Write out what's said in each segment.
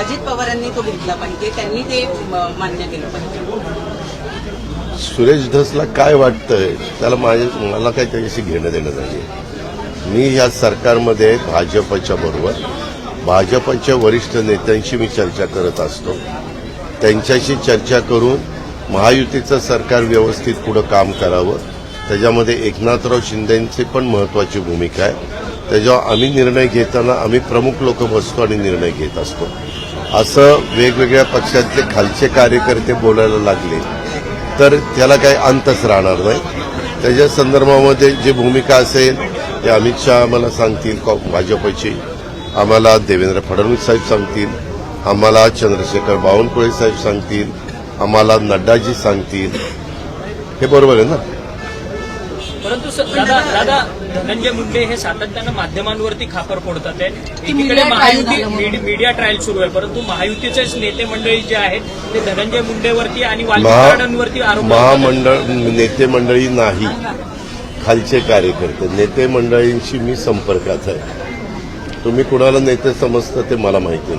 अजित पवारांनी तो घेतला पाहिजे त्यांनी ते मान्य केलं पाहिजे. सुरेश धसला काय वाटतंय त्याला माझे मला काही त्याच्याशी घेणं देणं नाही मी या सरकारमध्ये भाजपच्या बरोबर भाजपच्या वरिष्ठ नेत्यांशी मी चर्चा करत असतो. त्यांच्याशी चर्चा करून महायुतीचं सरकार व्यवस्थित पुढं काम करावं. त्याच्यामध्ये एकनाथराव शिंदेंची पण महत्वाची भूमिका आहे. त्याच्यावर आम्ही निर्णय घेताना आम्ही प्रमुख लोक बसतो आणि निर्णय घेत असतो. असं वेगवेगळ्या पक्षातले खालचे कार्यकर्ते बोलायला लागले तर त्याला काही अंतच राहणार नाही. त्याच्या संदर्भामध्ये जी भूमिका असेल ते अमित शहा आम्हाला सांगतील कॉ- भाजपची. आम्हाला देवेंद्र फडणवीस साहेब सांगतील. आम्हाला चंद्रशेखर बावनकुळे साहेब सांगतील. आम्हाला नड्डाजी सांगतील. हे बरोबर आहे ना? परंतु दादा दादा धनंजय मुंडे हे सातत्यानं माध्यमांवरती खापर फोडतात. एकीकडे मीडिया महायुती मीडिया ट्रायल सुरू आहे. परंतु महायुतीचेच नेते मंडळी जे आहेत ते धनंजय मुंडेवरती आणि वाल्मिकांवरती आरोप. महामंडळ नेते मंडळी नाही. खालचे कार्यकर्ते. नेते मंडळींशी मी संपर्कात आहे. तुम्ही कुणाला नेते समजता ते मला माहिती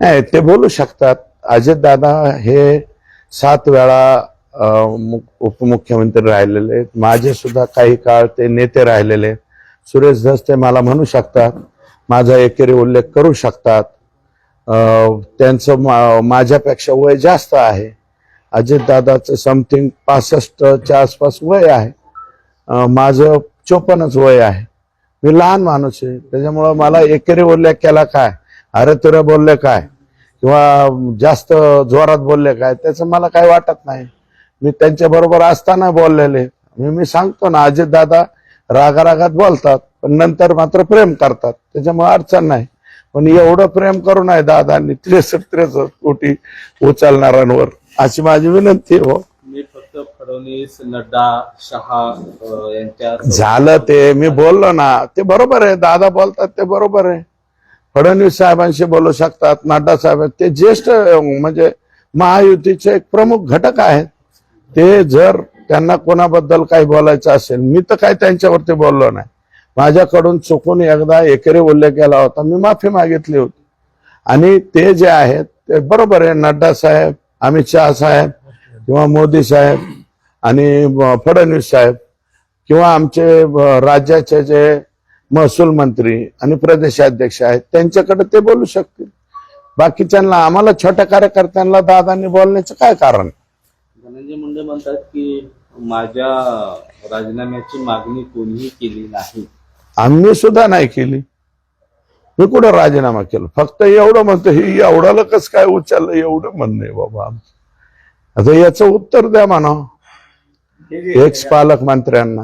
नाही ते बोलू शकतात. अजितदादा हे सात वेळा उपमुख्यमंत्री राहिलेले आहेत. माझे सुद्धा काही काळ ते नेते राहिलेले आहेत. सुरेश धस ते मला म्हणू शकतात. माझा एकेरी उल्लेख करू शकतात. त्यांचं मा- माझ्यापेक्षा वय जास्त आहे. अजितदादाचं समथिंग पासष्टच्या आसपास वय आहे. माझं चोपन्नच वय आहे. मी लहान माणूस आहे. त्याच्यामुळं मला एकेरी उल्लेख केला काय? अरे तुरे बोलले काय? किंवा जास्त जोरात बोलले काय? त्याचं मला काही वाटत नाही. मी त्यांच्या बरोबर असताना बोललेले. मी मी सांगतो ना अजित दादा रागारागात बोलतात पण नंतर मात्र प्रेम करतात. त्याच्यामुळे अडचण नाही. पण एवढं प्रेम करू नये दादांनी त्रेसष्ट त्रेसष्ट कोटी उचलणाऱ्यांवर. अशी माझी विनंती हो. मी फक्त फडणवीस नड्डा शहा यांच्या झालं ते. मी बोललो ना ते बरोबर आहे. दादा बोलतात ते बरोबर आहे. फडणवीस साहेबांशी बोलू शकतात नड्डा साहेब ते ज्येष्ठ म्हणजे महायुतीचे एक प्रमुख घटक आहेत. ते जर त्यांना कोणाबद्दल काही बोलायचं असेल मी तर काय त्यांच्यावरती बोललो नाही. माझ्याकडून चुकून एकदा एकेरी उल्लेख केला होता मी माफी मागितली होती. आणि ते जे आहेत ते बरोबर आहे नड्डा साहेब अमित शहा साहेब किंवा मोदी साहेब आणि फडणवीस साहेब किंवा आमचे राज्याचे जे महसूल मंत्री आणि प्रदेशाध्यक्ष आहेत त्यांच्याकडे ते बोलू शकतील. बाकीच्यांना आम्हाला छोट्या कार्यकर्त्यांना दादांनी बोलण्याचं काय कारण? मुंडे म्हणतात की माझ्या राजीनाम्याची मागणी कोणीही केली नाही. आम्ही सुद्धा नाही केली. मी कुठं राजीनामा केला? फक्त एवढं म्हणतो ही एवढ्याला कस काय उचललं? एवढं म्हणणं आहे बाबा. आता याचं उत्तर द्या म्हणा. एक्स पालक मंत्र्यांना